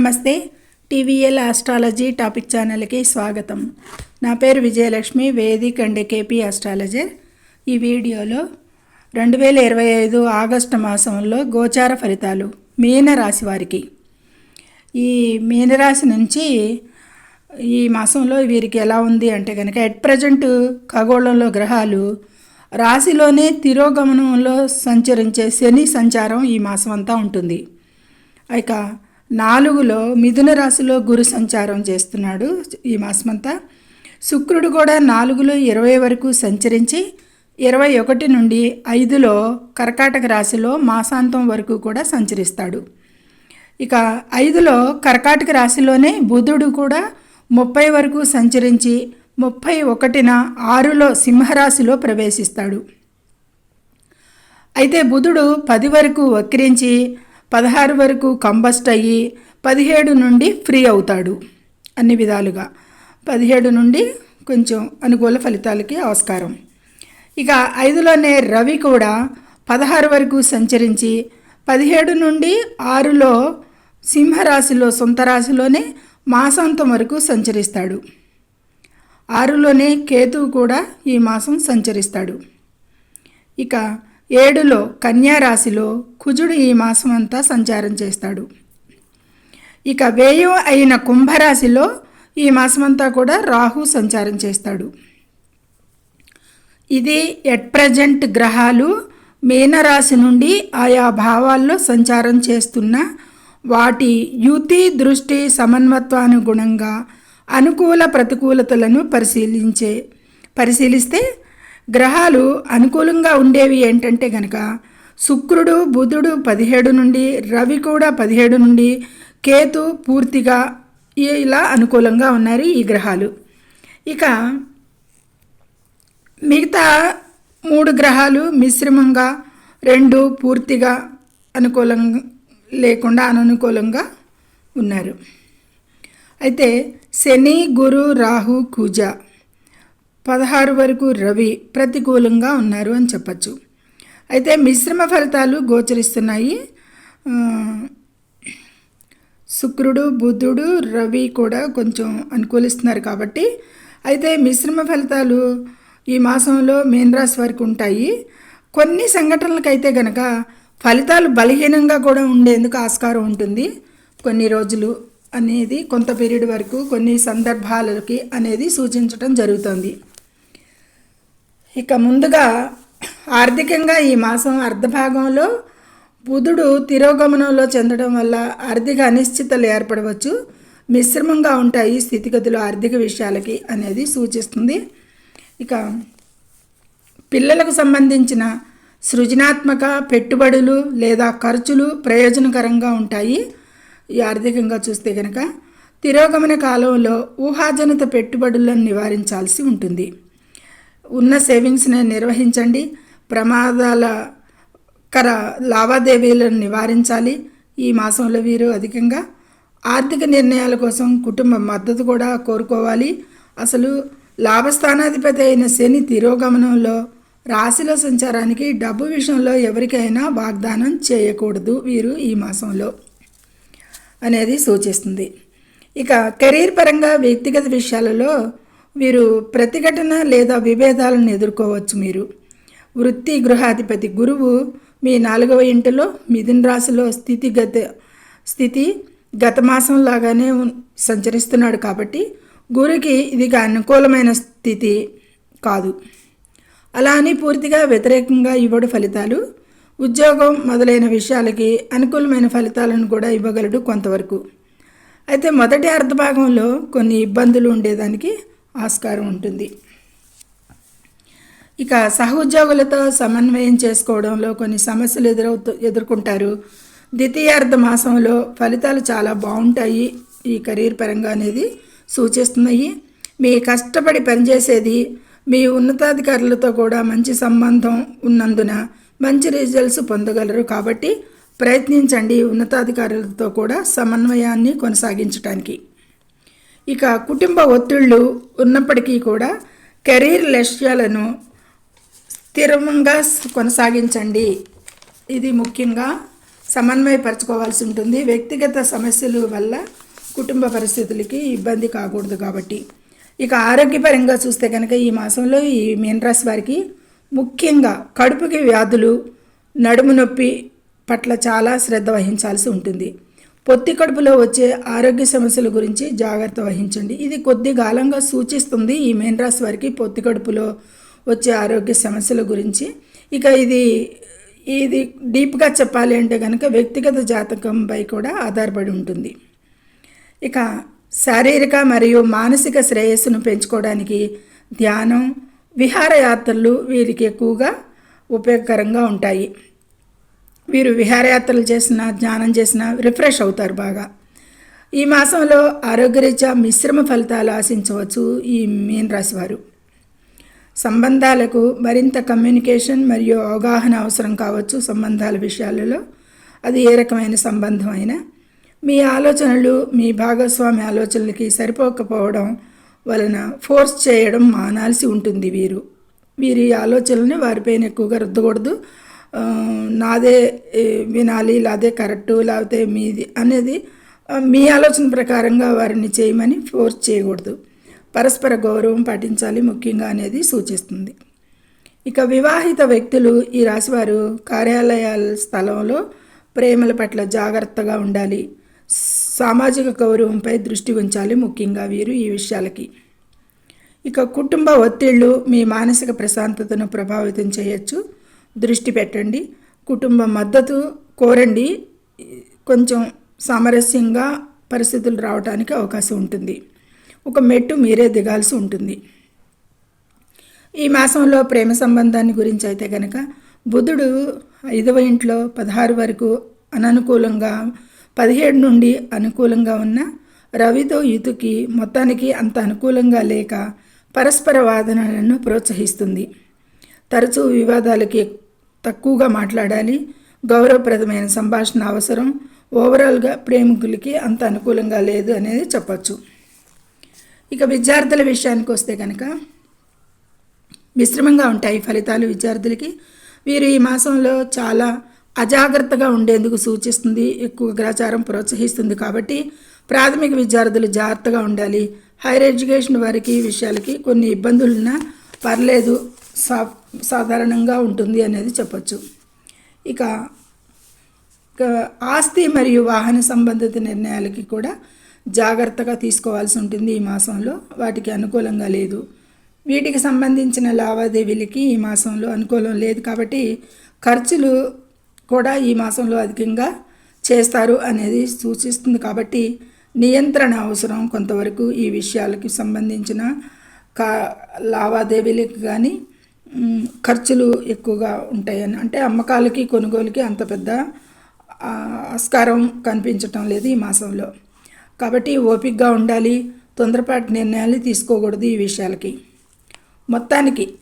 నమస్తే TVL astrology topic ఛానల్కి స్వాగతం. నా పేరు Vijayalakshmi Vedic and KP astrologer ఈ వీడియోలో రెండు వేల ఇరవై ఐదు ఆగస్టు మాసంలో గోచార ఫలితాలు మీనరాశి వారికి. ఈ మీనరాశి నుంచి ఈ మాసంలో వీరికి ఎలా ఉంది అంటే కనుక ఎట్ ప్రజెంట్ ఖగోళంలో గ్రహాలు రాశిలోనే తిరోగమనంలో సంచరించే శని సంచారం ఈ మాసం అంతా ఉంటుంది. ఇక నాలుగులో మిథున రాశిలో గురు సంచారం చేస్తున్నాడు ఈ మాసమంతా. శుక్రుడు కూడా నాలుగులో ఇరవై వరకు సంచరించి ఇరవై ఒకటి నుండి ఐదులో కర్కాటక రాశిలో మాసాంతం వరకు కూడా సంచరిస్తాడు. ఇక ఐదులో కర్కాటక రాశిలోనే బుధుడు కూడా ముప్పై వరకు సంచరించి ముప్పై ఒకటిన ఆరులో సింహరాశిలో ప్రవేశిస్తాడు. అయితే బుధుడు పది వరకు వక్రించి పదహారు వరకు కంబస్ట్ అయ్యి పదిహేడు నుండి ఫ్రీ అవుతాడు. అన్ని విధాలుగా. పదిహేడు నుండి కొంచెం అనుకూల ఫలితాలకి ఆస్కారం. ఇక ఐదులోనే రవి కూడా పదహారు వరకు సంచరించి పదిహేడు నుండి ఆరులో సింహరాశిలో సొంత రాశిలోనే మాసాంతం వరకు సంచరిస్తాడు. ఆరులోనే కేతువు కూడా ఈ మాసం సంచరిస్తాడు. ఇక ఏడులో కన్యారాశిలో కుజుడు ఈ మాసం అంతా సంచారం చేస్తాడు. ఇక వ్యయం అయిన కుంభరాశిలో ఈ మాసమంతా కూడా రాహు సంచారం చేస్తాడు. ఇది ఎట్ ప్రజెంట్ గ్రహాలు మీనరాశి నుండి ఆయా భావాల్లో సంచారం చేస్తున్న వాటి యుతి దృష్టి సమన్వత్వానుగుణంగా అనుకూల ప్రతికూలతలను పరిశీలించే పరిశీలిస్తే గ్రహాలు అనుకూలంగా ఉండేవి ఏంటంటే గనక శుక్రుడు బుధుడు పదిహేడు నుండి రవి కూడా పదిహేడు నుండి కేతు పూర్తిగా ఇలా అనుకూలంగా ఉన్నారు ఈ గ్రహాలు. ఇక మిగతా మూడు గ్రహాలు మిశ్రమంగా రెండు పూర్తిగా అనుకూలంగా లేకుండా అననుకూలంగా ఉన్నారు. అయితే శని గురు రాహు కుజ పదహారు వరకు రవి ప్రతికూలంగా ఉన్నారు అని చెప్పచ్చు. అయితే మిశ్రమ ఫలితాలు గోచరిస్తున్నాయి. శుక్రుడు బుధుడు రవి కూడా కొంచెం అనుకూలిస్తున్నారు కాబట్టి. అయితే మిశ్రమ ఫలితాలు ఈ మాసంలో మీనరాశి వారికి ఉంటాయి. కొన్ని సంఘటనలకైతే గనక ఫలితాలు బలహీనంగా కూడా ఉండేందుకు ఆస్కారం ఉంటుంది. కొన్ని రోజులు అనేది కొంత పీరియడ్ వరకు కొన్ని సందర్భాలకి అనేది సూచించడం జరుగుతుంది. ఇక ముందుగా ఆర్థికంగా ఈ మాసం అర్ధభాగంలో బుధుడు తిరోగమనంలో చెందడం వల్ల ఆర్థిక అనిశ్చితలు ఏర్పడవచ్చు మిశ్రమంగా ఉంటాయి స్థితిగతులు ఆర్థిక విషయాలకి అనేది సూచిస్తుంది. ఇక పిల్లలకు సంబంధించిన సృజనాత్మక పెట్టుబడులు లేదా ఖర్చులు ప్రయోజనకరంగా ఉంటాయి. ఈ ఆర్థికంగా చూస్తే కనుక తిరోగమన కాలంలో ఊహాజనిత పెట్టుబడులను నివారించాల్సి ఉంటుంది. ఉన్న సేవింగ్స్ని నిర్వహించండి. ప్రమాదాల కర లావాదేవీలను నివారించాలి. ఈ మాసంలో వీరు అధికంగా ఆర్థిక నిర్ణయాల కోసం కుటుంబ మద్దతు కూడా కోరుకోవాలి. అసలు లాభస్థానాధిపతి అయిన శని తిరోగమనంలో రాశిలో సంచారానికి డబ్బు విషయంలో ఎవరికైనా వాగ్దానం చేయకూడదు వీరు ఈ మాసంలో అనేది సూచిస్తుంది. ఇక కెరీర్ పరంగా వ్యక్తిగత విషయాలలో వీరు ప్రతిఘటన లేదా విభేదాలను ఎదుర్కోవచ్చు మీరు. వృత్తి గృహాధిపతి గురువు మీ నాలుగవ ఇంటిలో మిథున్ రాశిలో స్థితిగత స్థితి గత మాసం లాగానే సంచరిస్తున్నాడు కాబట్టి గురుకి ఇది అనుకూలమైన స్థితి కాదు. అలా అని పూర్తిగా వ్యతిరేకంగా ఇవ్వడు ఫలితాలు. ఉద్యోగం మొదలైన విషయాలకి అనుకూలమైన ఫలితాలను కూడా ఇవ్వగలడు కొంతవరకు. అయితే మొదటి అర్ధభాగంలో కొన్ని ఇబ్బందులు ఉండేదానికి ఆస్కారం ఉంటుంది. ఇక సహోద్యోగులతో సమన్వయం చేసుకోవడంలో కొన్ని సమస్యలు ఎదురవుతూ ఎదుర్కొంటారు. ద్వితీయార్థ మాసంలో ఫలితాలు చాలా బాగుంటాయి. ఈ కెరీర్ పరంగా అనేది సూచిస్తున్నాయి. మీ కష్టపడి పనిచేసేది మీ ఉన్నతాధికారులతో కూడా మంచి సంబంధం ఉన్నందున మంచి రిజల్ట్స్ పొందగలరు. కాబట్టి ప్రయత్నించండి ఉన్నతాధికారులతో కూడా సమన్వయాన్ని కొనసాగించడానికి ఇక కుటుంబ ఒత్తిళ్ళు ఉన్నప్పటికీ కూడా కెరీర్ లక్ష్యాలను స్థిరంగా కొనసాగించండి. ఇది ముఖ్యంగా సమన్వయపరచుకోవాల్సి ఉంటుంది. వ్యక్తిగత సమస్యలు వల్ల కుటుంబ పరిస్థితులకి ఇబ్బంది కాకూడదు కాబట్టి. ఇక ఆరోగ్యపరంగా చూస్తే కనుక ఈ మాసంలో ఈ మీనరాశి వారికి ముఖ్యంగా కడుపుకి వ్యాధులు నడుము నొప్పి పట్ల చాలా శ్రద్ధ వహించాల్సి ఉంటుంది. పొత్తి కడుపులో వచ్చే ఆరోగ్య సమస్యల గురించి జాగ్రత్త వహించండి. ఇది కొద్ది కాలంగా సూచిస్తుంది ఈ మేన్ రాశి వారికి పొత్తి కడుపులో వచ్చే ఆరోగ్య సమస్యల గురించి. ఇక ఇది ఇది డీప్గా చెప్పాలి అంటే కనుక వ్యక్తిగత జాతకంపై కూడా ఆధారపడి ఉంటుంది. ఇక శారీరక మరియు మానసిక శ్రేయస్సును పెంచుకోవడానికి ధ్యానం విహారయాత్రలు వీరికి ఎక్కువగా ఉపయోగకరంగా ఉంటాయి. వీరు విహారయాత్రలు చేసిన ధ్యానం చేసిన రిఫ్రెష్ అవుతారు బాగా. ఈ మాసంలో ఆరోగ్యరీత్యా మిశ్రమ ఫలితాలు ఆశించవచ్చు ఈ మీన్ రాశి వారు సంబంధాలకు మరింత కమ్యూనికేషన్ మరియు అవగాహన అవసరం కావచ్చు సంబంధాల విషయాలలో. అది ఏ రకమైన సంబంధం అయినా. మీ ఆలోచనలు మీ భాగస్వామి ఆలోచనలకి సరిపోకపోవడం వలన ఫోర్స్ చేయడం మానాల్సి ఉంటుంది వీరు. వీరి ఆలోచనల్ని వారిపైన ఎక్కువగా రుద్దకూడదు. నాదే వినాలి లేదే కరెక్టు లేకపోతే మీది అనేది మీ ఆలోచన ప్రకారంగా వారిని చేయమని ఫోర్స్ చేయకూడదు. పరస్పర గౌరవం పాటించాలి ముఖ్యంగా అనేది సూచిస్తుంది. ఇక వివాహిత వ్యక్తులు ఈ రాశివారు కార్యాలయాల స్థలంలో ప్రేమల పట్ల జాగ్రత్తగా ఉండాలి. సామాజిక గౌరవంపై దృష్టి ఉంచాలి ముఖ్యంగా వీరు ఈ విషయాలకి. ఇక కుటుంబ ఒత్తిళ్ళు మీ మానసిక ప్రశాంతతను ప్రభావితం చేయొచ్చు. దృష్టి పెట్టండి. కుటుంబ మద్దతు కోరండి. కొంచెం సామరస్యంగా పరిస్థితులు రావడానికి అవకాశం ఉంటుంది. ఒక మెట్టు మీరే దిగాల్సి ఉంటుంది. ఈ మాసంలో ప్రేమ సంబంధాన్ని గురించి అయితే కనుక బుధుడు ఐదవ ఇంట్లో పదహారు వరకు అననుకూలంగా పదిహేడు నుండి అనుకూలంగా ఉన్న రవితో యుతుకి మొత్తానికి అంత అనుకూలంగా లేక పరస్పర వాదనలను ప్రోత్సహిస్తుంది. తరచూ వివాదాలకి తక్కువగా మాట్లాడాలి. గౌరవప్రదమైన సంభాషణ అవసరం. ఓవరాల్గా ప్రేమికులకి అంత అనుకూలంగా లేదు అనేది చెప్పచ్చు. ఇక విద్యార్థుల విషయానికి వస్తే కనుక మిశ్రమంగా ఉంటాయి ఫలితాలు విద్యార్థులకి. వీరు ఈ మాసంలో చాలా అజాగ్రత్తగా ఉండేందుకు సూచిస్తుంది. ఎక్కువ గ్రాచారం ప్రోత్సహిస్తుంది కాబట్టి ప్రాథమిక విద్యార్థులు జాగ్రత్తగా ఉండాలి. హైయర్ ఎడ్యుకేషన్ వారికి ఈ విషయాలకి కొన్ని ఇబ్బందులున్నా పర్లేదు. సా సాధారణంగా ఉంటుంది అనేది చెప్పచ్చు. ఇక ఆస్తి మరియు వాహన సంబంధిత నిర్ణయాలకి కూడా జాగ్రత్తగా తీసుకోవాల్సి ఉంటుంది ఈ మాసంలో. వాటికి అనుకూలంగా లేదు. వీటికి సంబంధించిన లావాదేవీలకి ఈ మాసంలో అనుకూలం లేదు కాబట్టి ఖర్చులు కూడా ఈ మాసంలో అధికంగా చేస్తారు అనేది సూచిస్తుంది కాబట్టి నియంత్రణ అవసరం కొంతవరకు ఈ విషయాలకి సంబంధించిన కా లావాదేవీలకు కానీ ఖర్చులు ఎక్కువగా ఉంటాయని. అంటే అమ్మకాలకి కొనుగోలుకి అంత పెద్ద ఆస్కారం కనిపించటం లేదు ఈ మాసంలో. కాబట్టి ఓపికగా ఉండాలి తొందరపాటు నిర్ణయాలు తీసుకోకూడదు ఈ విషయాలకి. మొత్తానికి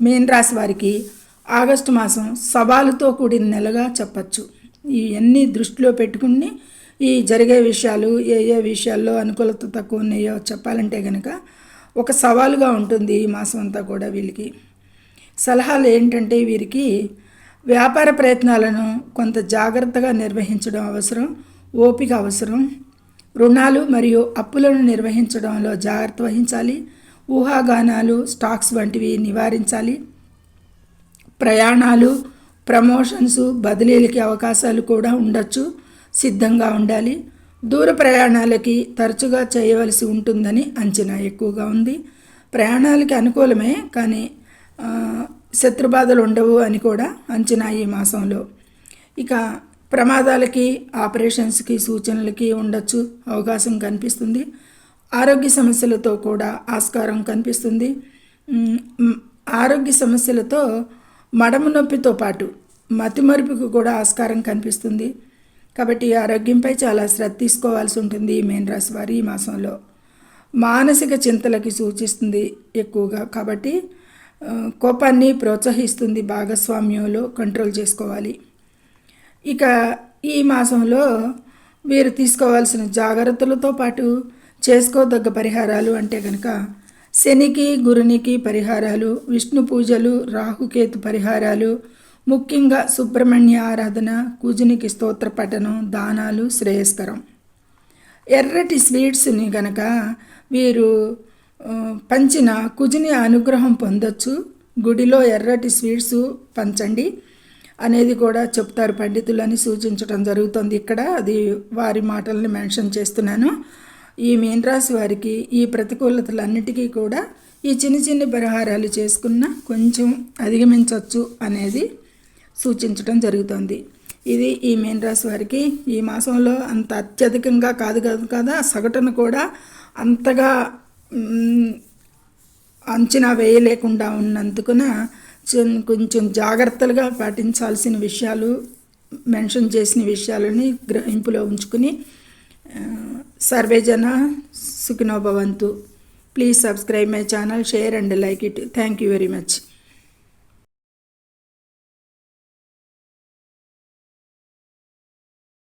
మీన రాశి వారికి ఆగస్టు మాసం సవాలుతో కూడిన నెలగా చెప్పచ్చు. ఇవన్నీ దృష్టిలో పెట్టుకుని ఈ జరిగే విషయాలు ఏ ఏ విషయాల్లో అనుకూలత తక్కువ ఉన్నాయో చెప్పాలంటే కనుక ఒక సవాలుగా ఉంటుంది ఈ మాసం అంతా కూడా వీళ్ళకి. సలహాలు ఏంటంటే వీరికి వ్యాపార ప్రయత్నాలను కొంత జాగ్రత్తగా నిర్వహించడం అవసరం ఓపిక అవసరం. రుణాలు మరియు అప్పులను నిర్వహించడంలో జాగ్రత్త వహించాలి. ఊహాగానాలు స్టాక్స్ వంటివి నివారించాలి. ప్రయాణాలు ప్రమోషన్స్ బదిలీలకి అవకాశాలు కూడా ఉండొచ్చు. సిద్ధంగా ఉండాలి. దూర ప్రయాణాలకి తరచుగా చేయవలసి ఉంటుందని అంచనా ఎక్కువగా ఉంది. ప్రయాణాలకి అనుకూలమే కానీ శత్రుబాధలు ఉండవు అని కూడా అంచనా ఈ మాసంలో. ఇక ప్రమాదాలకి ఆపరేషన్స్కి సూచనలకి ఉండొచ్చు అవకాశం కనిపిస్తుంది. ఆరోగ్య సమస్యలతో కూడా ఆస్కారం కనిపిస్తుంది. ఆరోగ్య సమస్యలతో మడమ నొప్పితో పాటు మతిమరుపుకు కూడా ఆస్కారం కనిపిస్తుంది. కాబట్టి ఆరోగ్యంపై చాలా శ్రద్ధ తీసుకోవాల్సి ఉంటుంది ఈ మేన్ రాశి వారి ఈ మాసంలో. మానసిక చింతలకి సూచిస్తుంది ఎక్కువగా. కాబట్టి కోపాన్ని ప్రోత్సహిస్తుంది భాగస్వామ్యంలో కంట్రోల్ చేసుకోవాలి. ఇక ఈ మాసంలో వీరు తీసుకోవాల్సిన జాగ్రత్తలతో పాటు చేసుకోదగ్గ పరిహారాలు అంటే కనుక శనికి గురునికి పరిహారాలు విష్ణు పూజలు రాహుకేతు పరిహారాలు ముఖ్యంగా సుబ్రహ్మణ్య ఆరాధన కూజునికి స్తోత్ర పఠనం దానాలు శ్రేయస్కరం. ఎర్రటి స్వీట్స్ని గనక వీరు పంచిన కుజిని అనుగ్రహం పొందొచ్చు. గుడిలో ఎర్రటి స్వీట్స్ పంచండి అనేది కూడా చెప్తారు పండితులని సూచించడం జరుగుతుంది ఇక్కడ. అది వారి మాటల్ని మెన్షన్ చేస్తున్నాను. ఈ మీనరాశి వారికి ఈ ప్రతికూలతలన్నిటికీ కూడా ఈ చిన్న చిన్న పరిహారాలు చేసుకున్న కొంచెం అధిగమించవచ్చు అనేది సూచించడం జరుగుతుంది. ఇది ఈ మీన రాశి వారికి ఈ మాసంలో అంత అత్యధికంగా కాదు కాదు కదా సగటున కూడా అంతగా అంచనా వేయలేకుండా ఉన్నందుకున కొంచెం జాగ్రత్తలుగా పాటించాల్సిన విషయాలు మెన్షన్ చేసిన విషయాలని గ్రహింపులో ఉంచుకుని సర్వేజన Sukhinobhavantu please subscribe my channel share and like it. Thank you very much.